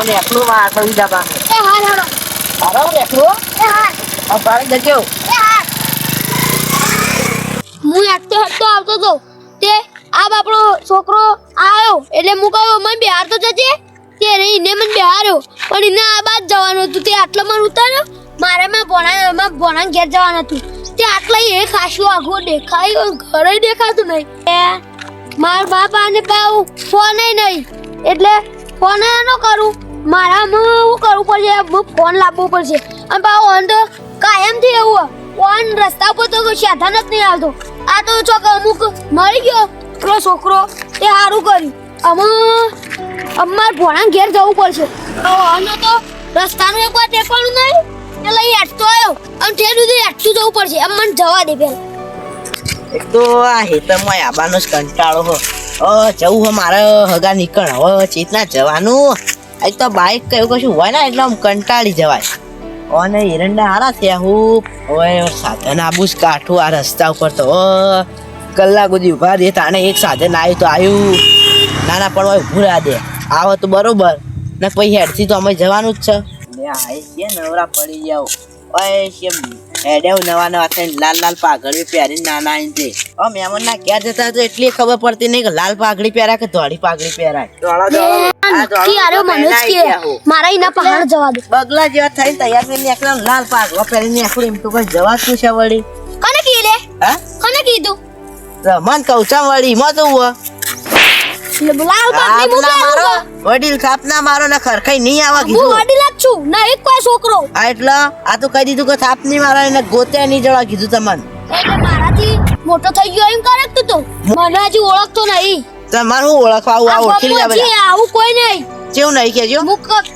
અને એકલું માં આસવી જાબા એ હાર હારો હારો એકલું એ હાર આ પાડી દેજો એ હાર હું એકતો હેડતો આવતો તો તે આ બાપડો છોકરો આવ્યો એટલે હું કહ્યું મને બિહાર તો જજે. તે નહીં એને મને બિહાર્યો. પણ એને આ બાદ જવાનું હતું. તે આટલો મને ઉતાર્યો. મારે માં ભોણા માં ભોણા ઘેર જવાનું હતું. તે આટલા એ ખાસું આઘું દેખાય ઘરે દેખાતું નહીં. મારા બાપા ને પાઉ ફોન નહીં. એટલે ફોન ન કરું. મારામાં હું કરવું પડશે? ફોન લાવવો પડશે. અને પાછો ઓન તો કાયમથી એવું ફોન રસ્તા પર તો સાધન જ નહીં આવતો. આ તો ચોક અમુક મળી ગયો. પેલો છોકરો એ સારું કર્યું. અમે, અમાર ભોણા ઘેર જવું પડશે. આનો તો રસ્તાનું એક વાર ટેકવાનું નહીં. એટલે એ હેઠતો આવ્યો. અને ઠેર સુધી હેઠતું જવું પડશે. એમ મને જવા દે પેલા. એક તો આ હેતરમાં આબાનો જ કંટાળો હો. અ જવું હો મારે, હગા નીકળ. હવે ચેતના જવાનું. એક તો બાઇક કયું કશું હોય ને, એટલે આમ કંટાળી જવાય. અને એરંડા હારા થયા હું. હવે સાધન આબુ જ કાઠું આ રસ્તા ઉપર તો કલાક સુધી ઊભા દે તાણે એક સાધન આવ્યું તો આવ્યું નાના પણ હોય, ઊભું રહ્યા દે. આવો તો બરોબર. ને પછી હેડથી તો અમે જવાનું જ છે. નવરા પડી જાવ ઓય છે હેડેવ નવા નવા થઈને લાલ લાલ પાઘડી પહેરીને નાના આવીને તે ઓ મહેમાન ના ક્યાં જતા તો એટલી ખબર પડતી નહીં કે લાલ પાઘડી પહેરાય કે ધોળી પાઘડી પહેરાય? મને મારા એના પહાડ જવા દે. બગલા જેવા થઈને તૈયાર થઈને નીકળ્યા લાલ પાઘડો પહેરીને નીકળ્યું. એમ તો કઈ જવાતું છે વળી? કોને કીધે હા? કોને કીધું? રમન કૌચા વળી મત તો વડીલ થાપ ના મારો ને ખરખાઈ નહીં આવા હું વડીલ જ છું ના એક કોઈ છોકરો. આ એટલે આ તો કહી દીધું કે થાપ નહીં મારા એને ગોતે નહીં જવા કીધું તમને. એટલે મારાથી મોટો થઈ ગયો એમ કરે તું? તો મને હજી ઓળખતો નહીં. તમારે હું ઓળખવા આવું આ ઓળખી લીધા બધા. આવું કોઈ નહીં. કેવું નહીં કેજો હું ક-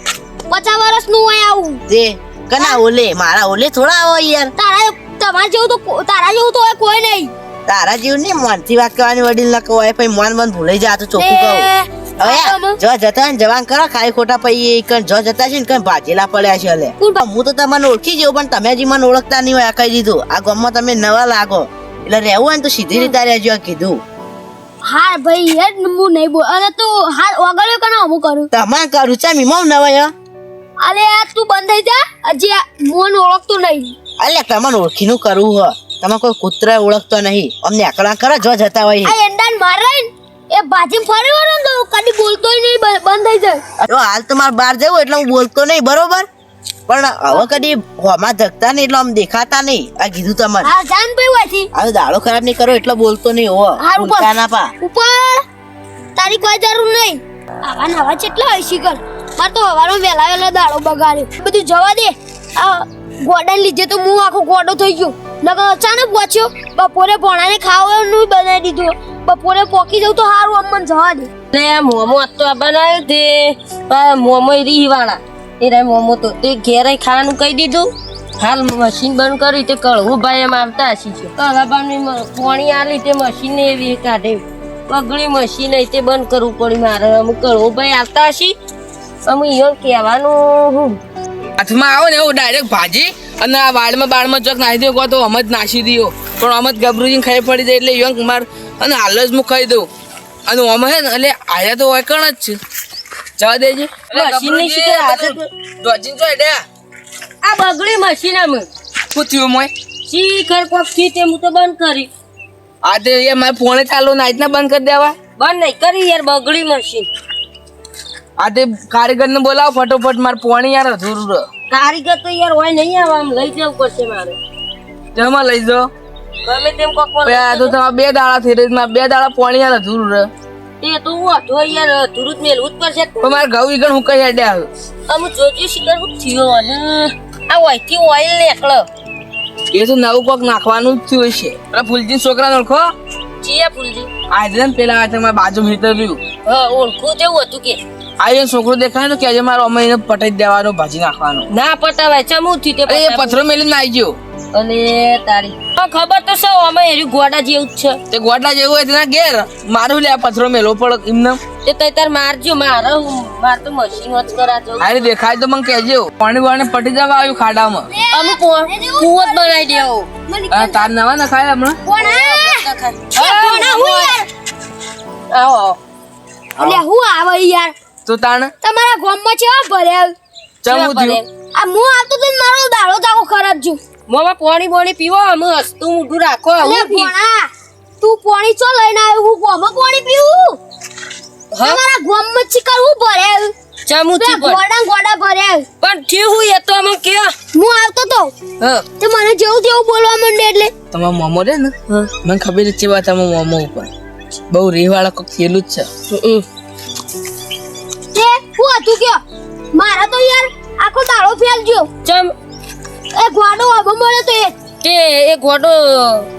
પચાસ વર્ષનું હોય આવું. તે કના ઓલે મારા ઓલે થોડા હોય યાર. તારા તમારા જેવું તો તારા જેવું તો કોઈ નહીં. તારા જીવની મનથી વાત કરવાની વડીલ ના કહો પછી મન મન ભૂલાઈ જા તો ચોખ્ખું કહું. હવે જો જતા હોય ને જવાન કરો ખાઈ ખોટા પછી કણ જો જતા છે ને કઈ ભાજેલા પડ્યા છે હલે. કોણ હું તો તમને ઓળખી જઉં પણ તમે હજી મને ઓળખતા નહીં હોય આ કહી દીધું. આ ગામમાં તમે નવા લાગો. એટલે રહેવું હોય ને તો સીધી રીતે રહેજો કીધું. હા ભાઈ યાર હું નહીં બોલ અને તું હા વગડ્યો કનો હું કરું? તમારે કરું છે મીમામ નવા અરે તું બંધ થઈ જા. હજી આ મોન ઓળખતું નહીં. અલ્યા તમને ઓળખીનું કરવું હ તમે કોઈ કૂતરા ઓળખતો નહીં. અમને આકડા કરો જો જતા હોય આ એંડાન મારે ને એ બાજી ફરી વળે તો કદી બોલતોય નહીં બંધ થઈ જાય. જો હાલ તો મારે બહાર જવું એટલે હું બોલતો નહીં બરોબર? પણ હવે કદી હોમાં ધકતા નહીં એટલે આમ દેખાતા નહીં. આ કીધું તમારે. હા જાન ભાઈ વાથી હવે દાડો ખરાબ નહીં કરો એટલે બોલતો નહીં હો હારું ના પા. ઉપર તારી કોઈ જરૂર નહીં. આવા નવા કેટલા હોય શીખર. માર તો હવાનો વેલા વેલા દાડો બગાડ્યો. બધું જવા દે. આ ગોડા લીધે તો હું આખો ગોડો થઈ ગયો. નકર અચાનક પહોંચ્યો. બપોરે ભણાને ખાવાનું બનાવી દીધું. બપોરે પોકી જવું તો સારું અમને જવા દે. ને મોમો આજ તો આ બનાવ્યું તે. મોમો રીવાણા એ રે મોમો તો તે ઘેરે ખાવાનું કહી દીધું. હાલ મશીન બંધ કર્યું તે કળવું ભાઈ એમ આવતા હસી છે. કળાબાની પોણી આલી તે મશીન એવી કાઢે. પગળી મશીન તે બંધ કરવું પડ્યું મારે. અમુક કળવું ભાઈ આવતા હસી અમે ઈયોને કહેવાનું હું. હાથમાં આવો ને એવું ડાયરેક્ટ ભાજી. અને આ વાળમાં બાળમાં ચોક નાખી દો કહો તો જ નાસી દો પણ આમ જ ગભરુજીને ખાઈ પડી જાય એટલે યંગ માર અને હાલ જ હું ખાઈ દઉં. અને અમે હે ને એટલે આયા તો વાયકણ જ છે. જવા દેજે. ડોજીન તો આ બગડી મશીન અમે શું થયું મોય? શીખર કોકથી તે હું તો બંધ કરી. આ તે એ મારે ફોને ચાલુ આજના બંધ કરી દેવા. બંધ નહીં કરી યાર બગડી મશીન. આ તે કારીગરને બોલાવો ફટોફટ મારે પોણી યાર અધૂરું કારીગર તો યાર હોય નહીં આવે આમ લઈ જવું પડશે મારે. જમા લઈ જાઓ? ગમે તેમ કોક આ તો તમારા બે દાડા થઈ રહી બે દાડા પોણી યાર અધૂરું રહ એ તો હું હતો યાર તુરંત મેલવું જ પડશે. પણ મારે ઘઉં ઈગણ હું કઈ હેડે આવ્યો અમુક જોજો શિકાર હું થયો અને આ ઓયથી ઓઇલ નીકળો. એ તો નવું કોક નાખવાનું જ થયું છે પેલા ફૂલજી છોકરા ઓળખો? ચિયા ફૂલજી. આજે પેલા તમારા બાજુ મીટર રહ્યું. હા ઓળખું તેવું હતું કે. આ છોકરો દેખાય ને કે આજે મારો અમે એને પટાઈ દેવાનો ભાજી નાખવાનો. ના પટાવાય ચમું થયું તે એ. પથરો મેલીને આવી ગયો. અને તારી. હા, ખબર તો સૌ અમે એરી ગોડા જેવું જ છે. તે ગોડા જેવું હોય તેના ઘેર. મારું લે આ પથરો મેલો પડ એમને. તે તઈ તાર મારજો મારે માર તો મશીન જ કરાજો જવું દેખાય તો મને કહેજો. પાણી વાણી પટી જવા આવ્યું ખાડામાં. અમે કુવો- કુવો બનાવી દેવો. આ તાર નવા ના ખાય હમણાં? કોણ આ? કોણ આ? હું યાર? આવો આવો. એટલે હું આવે યાર? તો તાણ? તમારા ગામમાં છે ભર્યા ચમું. થયું આ હું આવતો તો મારો દાડો તાકો ખરાબ જો મોમાં પાણી બોણી પીવો અમે હસતું ઊંધું રાખો અલે ભોણા તું પાણી ચો લઈને આવ્યો? હું ગામમાં પાણી પીવું? હા? તમારા ગામમાં ચીકર હું ભર્યા ચમું પેલા થી ગોડા ગોડા ભર્યા પણ થયું હું એ તો અમે કે. હું આવતો તો? હ. તે મને જેવું તેવું બોલવા માંડે એટલે? તમારો મોમો રે ને? મને ખબર છે વાત તમારા મોમો ઉપર. બહુ રેવાળા કોક થયેલું જ છે. હું હતું કે મારા તો યાર આખો દાડો ગયો. ચમ? એ ગોડો આબો મળે તો એ. તે એ ગોડો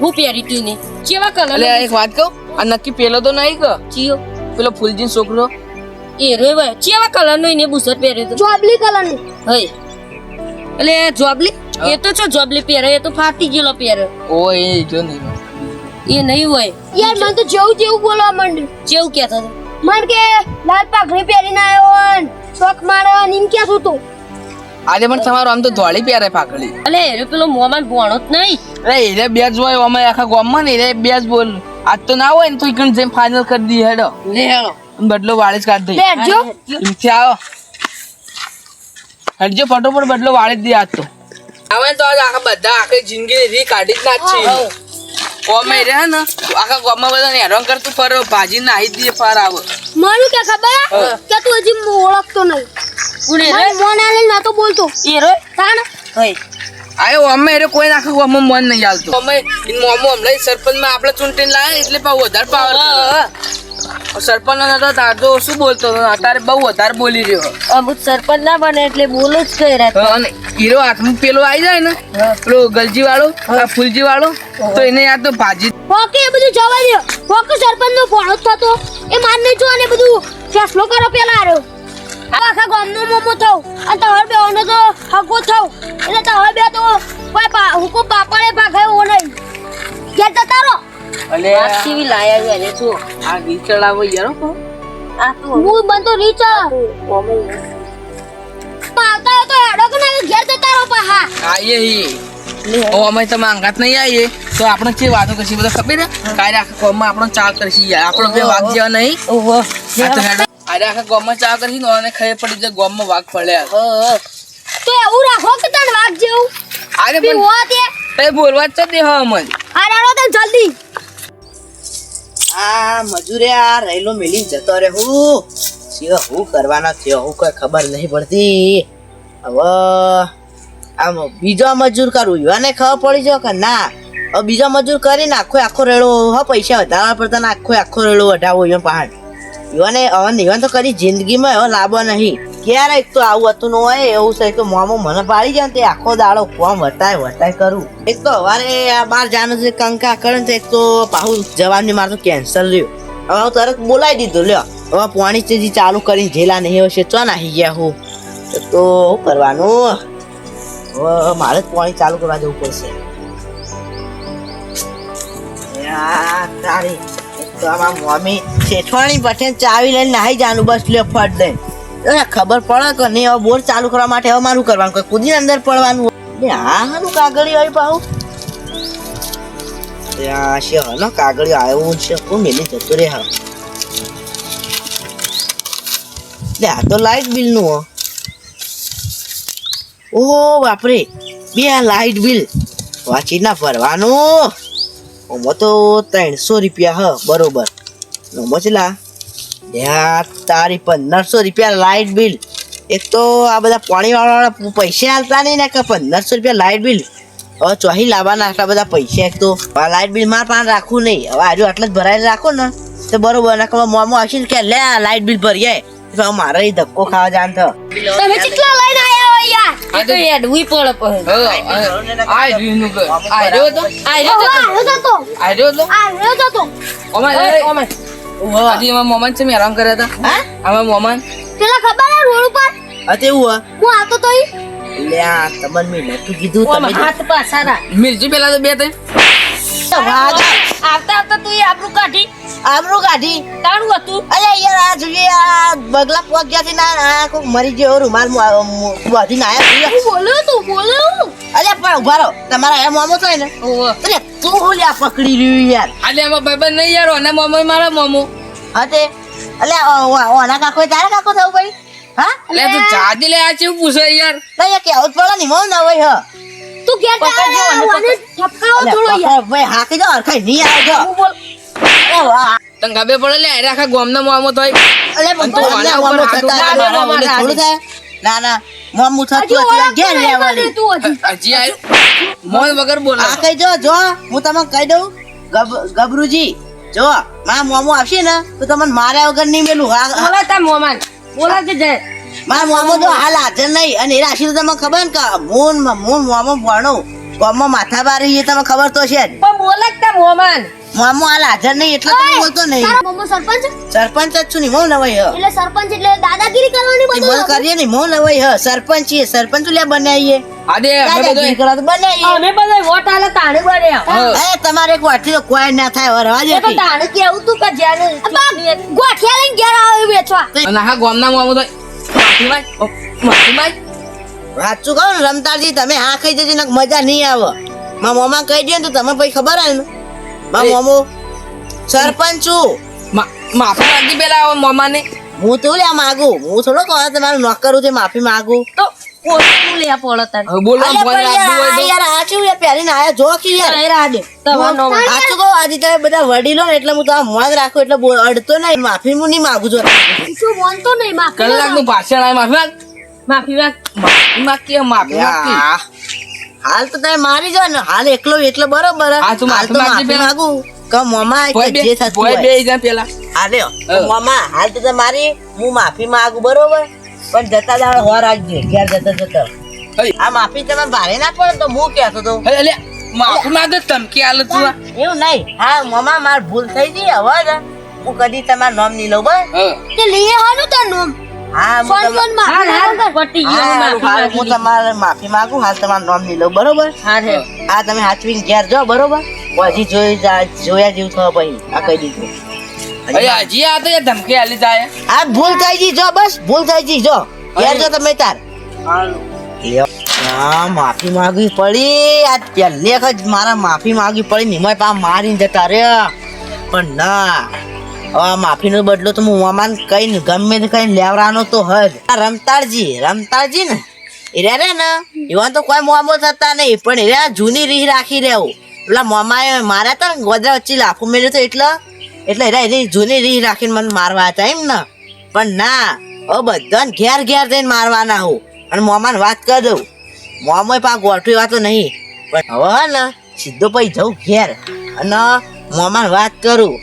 હું પહેરી તી ને? કેવા કલર લે એક વાત કહું? આ નક્કી પેલો તો નહીં કે ચિયો. પેલો ફૂલજી છોકરો? એ રે ભાઈ કેવા કલર નો એને બુસટ પહેર્યો તો ચોબલી કલરની હઈ. એટલે જોબલી? એ તો છો જોબલી પહેરે એ તો ફાટી ગયેલો પહેરે. ઓ એ જો નહીં. એ નહીં હોય. યાર મને તો જેવું જેવું બોલવા માંડ્યું. જેવું કહેતો હતો. મન કે લાલ પાઘડી પહેરીને આવ્યો શોખ મારે ને કે હતું આજે પણ તમારો આમ તો ધોળી પહેરે પાકડી અલે એ પેલો મોમાન ભણો જ નહીં. અરે એને બે જ હોય અમે આખા ગામમાં ને એને બે જ બોલ. આજ તો ના હોય ને તો ઈકણ જેમ ફાઇનલ કરી દી હેડો. લે હેડો. બદલો વાળી જ કાઢ દઈ બેઠજો. એમથી આવો. હટજો ફટોફટ બદલો વાળી જ દે આજ તો. આવે તો આજ આખા બધા આખી જિંદગી રી કાઢી જ ના કોમે રહ્યા ને આખા ગામમાં બધા હેરાન કરતું ફર ભાજી નાહી દે ફર આવે. મારું કે ખબર? કે તું હજી ઓળખતો નહીં. કોને રે? મોના મોન ના તો બોલતો. એ રે? તાણ? હઈ આયો અમે એ કોઈ આખા અમે મન નહીં આવતું અમે મોમો હમણાં સરપંચમાં આપણે ચૂંટીને લાયા એટલે પાવ વધારે પાવર સરપંચ નતો તાર તો શું બોલતો હતો? અત્યારે બહુ વધારે બોલી રહ્યો. અમુક સરપંચ ના બને એટલે બોલો જ કઈ રાત. અને હીરો હાથમાં પેલો આવી જાય ને પેલો ગલજી વાળો ફૂલજી વાળો તો એને યાર તો ભાજી ઓકે બધું જવા દો કેવી લાયા છે શું આ ગીત ચડાવો યાર હો. આ તો હું બનતો રીચા આવતા હોય તો હેડો કે ના ઘેર જતા રહો પા હા. હી ઓ અમે તમે અંગાત નહીં આવીએ તો આપણે જે વાતો કરશી બધા ખબર ને કાલે આખા ગામમાં આપણો ચાલ કરશી યાર. આપણો બે વાઘ જેવા નહીં. ઓહો. આજે આખા ગામમાં ચા કરશી ને અને ખબર પડી જાય ગામમાં વાઘ પડ્યા હા તો એવું રાખો કે તને વાઘ જેવું? બી પણ તે બોલવા જ દે હા અમન. આ તો જલ્દી. આ મજૂરે આ રહેલો મેલી જતો રે હું સિયો હું કરવાનો થયો? હું કઈ ખબર નહીં પડતી. હવે, આમ બીજો મજૂર કરું. યુવાને ખબર પડી જાય કે ના? હવે બીજો મજૂર કરીને આખો આખો રેડો હ પૈસા વધારવા પડતા ને આખો આખો રેડો વધારવો એમ પહાડ યુવાને હવે નિવાન તો કરી, જિંદગીમાં એવો લાભો નહીં. ક્યારે એક તો આવું હતું ન હોય, એવું છે તો મોમો મને પાડી જાય તે આખો દાડો કોમ વટાય વટાય કરું. એક તો હવારે આ બાર જવાનું છે કંકા કરે ને તો એક તો પાહુ જવાની મારું કેન્સલ રહ્યું. હવે હું તરત બોલાવી દીધું, લ્યો. હવે પાણી ચીજી ચાલુ કરીને જેલા નહીં હશે ચો નાહી ગયા હું. તો શું કરવાનું? મારે જ પાણી ચાલુ કરવા જવું પડશે. તારી. તો આમાં મમ્મી શેઠવાણી પઠે ચાવી લઈને નાહી જવાનું બસ, લ્યો, ફટ દે અરે ખબર પડે કે નહીં હવે બોર ચાલુ કરવા માટે હવે મારું કરવાનું કોઈ કૂદીને અંદર પડવાનું. લે, આ હાનું કાગળિયું આવ્યું પાહું ત્યાં છે હનો કાગળિયું આવ્યું છે હું મેલી જતું રે હા લે આ તો લાઇટ બિલનું હો. ઓહો બાપરે બે આ લાઇટ બિલ. વાંચી ના ફરવાનું. ઓમાં તો ત્રણસો રૂપિયા હ બરોબર. ઓમાં ચેલા યાર તારી પંદરસો રૂપિયા લાઇટ બિલ. એક તો આ બધા પાણીવાળાવાળા વાળા પૈસા હાલતા નહીં ને કે પંદરસો રૂપિયા લાઇટ બિલ. હવે ચોહી લાવવાના આટલા બધા પૈસા એક તો. આ લાઇટ બિલ મારા પાસે રાખવું નહીં. હવે આજુ આટલા જ ભરાઈને રાખો ને તો બરોબર. ને કે મોમો આવશે ને કે લે આ લાઇટ બિલ ભરી જાય તો મારે ધક્કો ખાવા જાન થયો. તમે કેટલા લઈને આવ્યા હો યાર? એ તો હેડવી પડે પછી. હા આ રીનું કર આ રહ્યો તો? આ રહ્યો આવ્યો આ રહ્યો તો? આ જતો તો ઓય, ઓમાય. આજે એમાં મોમન છે મેં આરામ કર્યા હતા. હા? અમે મોમન. પેલા ખબર હે રોડ ઉપર? અતે હું હું આવતો તો ઈ હ લે આ તમને મેં નતું કીધું તમે હાથ પાસારા મિરજી પેલા તો બે ત્રણ. આવતા આવતા તું આપણું આબરૂ કાઢી. આબરૂ કાઢી. તારું હતું? અરે યાર આ જોઈએ આ બગલા પોક ગયા થી ના આ કોક મરી ગયો રૂમાલ બધી ના આયા હું બોલ્યો તું બોલ્યો અરે પણ ઊભા રહો. તમારા એ મોમો થાય ને. ઓહો. અરે તું પકડી રહ્યું યાર. અલે એમાં ભાઈબંધ નહીં યાર ઓના મોમો મારા મોમો. હતે અલે ઓના કાકો તારા કાકો થવું ભાઈ હા? એટલે તું જાદી લે આ ચેવું પૂછે યાર? તો એ કેવું પડે ને મોં ના હોય હ. તું કે ઠપકારો થોડો યાર. ભાઈ હાકી જો અરખાઈ નહીં આવે જો. તને ખબર પડે લે આખા ગામના મોમો તોય અલે પણ તો આના ઉપર મોમો ના, ના, ઓલે થોડું થાય? ના ના મોમું થતું હતું, ઘેર લેવાનું. તું હજી. આવ્યું વગર બોલે આ કઈ જો જો હું તમને કહી દઉં. ગબરુજી જો મા મોમો આવશે ને તો તમને માર્યા વગર નહીં મેલું. બોલા તા મોમાન બોલા કે જય. મા મોમો તો હાલ હાજર નહીં અને એ રાશિ તો તમને ખબર ને કે મૂન મૂન મોમો ભણો. ગામમાં માથા બારી એ તમને ખબર તો છે પણ બોલા કે તા મોમાન મામો હાલ હાજર નહીં એટલે તમે બોલતો નહીં. તારા સરપંચ? સરપંચ જ છું ને મોં નવાઈ એટલે સરપંચ એટલે દાદાગીરી કરવાની એ કરીએ ને મોં નવાઈ હ સરપંચ છે સરપંચ લે બનાવીએ. આદે અમે બધો બનાવીએ. અમે બધા વોટ આલે તાણે બન્યા. એ તમારે એક વાટથી તો કોઈ ના થાય હરવા રવા તો દે તાણે કેવું તું કે જાને ગોઠિયા લઈને ઘેર આવે વેચવા. અને હા ગામના મો તો સાચું કહું ને રમતાજી તમે હા ખાઈ જજો ને મજા નહીં આવે. મારા મોમા કહી દે ને તો તમે પછી ખબર આવે ને. મારા મોમો સરપંચ છું. મા- માફી માંગી પેલા આવો મોમાને. હું તો લ્યા માગું. હું થોડો કહો તમારું નોકરું છે માફી માગું. તો પોતું લે પડે તારે બોલો અલ્યા ફોન પણ યાર, રાખવું હોય આ તો યાર આ શું યાર પહેરીને આયા જો કે યાર. તઈ રાહ તમારો નો સાચું કહું આજે તમે બધા વડીલો ને એટલે હું તમારા મોં જ રાખું એટલે અડતો નહીં માફી હું નહીં માગું છું. શું બોલતો નહીં? માં કલાકનું ભાષણ આવે માફી માંગ. માફી માંગ. માફી માફી હાલ તો તમે મારી જો ને હાલ એકલો એટલો બરોબર. હાલ તો માફી માગું. કે મોમાં જે થતું હોય. બે જા પેલા. હાલ્યો મામા હાલ તો મારી હું માફી માંગુ બરોબર? પણ જતા દાડો હો રાખજે ઘેર જતા જતા. આ માફી તમે ભારે ના પડે તો હું કહેતો તો. માફી માંગે ધમકી આલે તું એવું નહીં. હા મામા માર ભૂલ થઈ ગઈ હવે હું કદી તમાર નામ નહીં લઉં બસ. તે લઈએ હાનું તાર નામ. હા હું તમારે માફી માંગુ હાલ તમારું નામ નહીં લઉં બરોબર? હા આ તમે હાચવીને ઘેર જાઓ બરોબર? પછી જોઈ જોયા જેવું થવા પછી આ કહી દીધું. અરે હજી આ તો ધમકી આલી જાય આ ભૂલ થઈ ગઈ જો બસ ભૂલ થઈ ગઈ જો. યાર જો તમે તાર. આ માફી માંગવી પડી. આ પહેલે જ મારા માફી માંગવી પડી. નિમય પા મારીને જતા રે પણ ના હવે માફીનો બદલો તો હું અમાન કઈ ગમે તે કઈ લેવરાનો તો હજ. આ રમતાળજી રમતાળજી ને. એ રે રે ને? એવા તો કોઈ મોમો થતા નહીં. પણ એ જૂની રીહ રાખી રહેવું. પેલા મોમાએ માર્યા તા ગોદરા વચ્ચે લાફો મેળ્યો તો એટલે? એટલે રે એની જૂની રીહ રાખીને મને મારવા હતા એમ ને. પણ ના ઓ બધાને ઘેર ઘેર જઈને મારવાના હું. અને મોમાને વાત કરી દઉં. મોમોય પા ગોઠવી વાતો નહીં. પણ હવે ને, સીધો પછી જઉં ઘેર. અને મોમાને વાત કરું.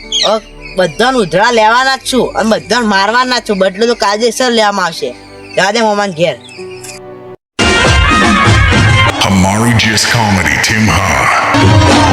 બધાને ઉધડા લેવાના જ છું અને બધાને મારવાના જ છું. બદલો તો કાયદેસર લેવામાં આવશે. મોમાને મોમાન ઘેર. Amari Just Comedy, Tim Ha.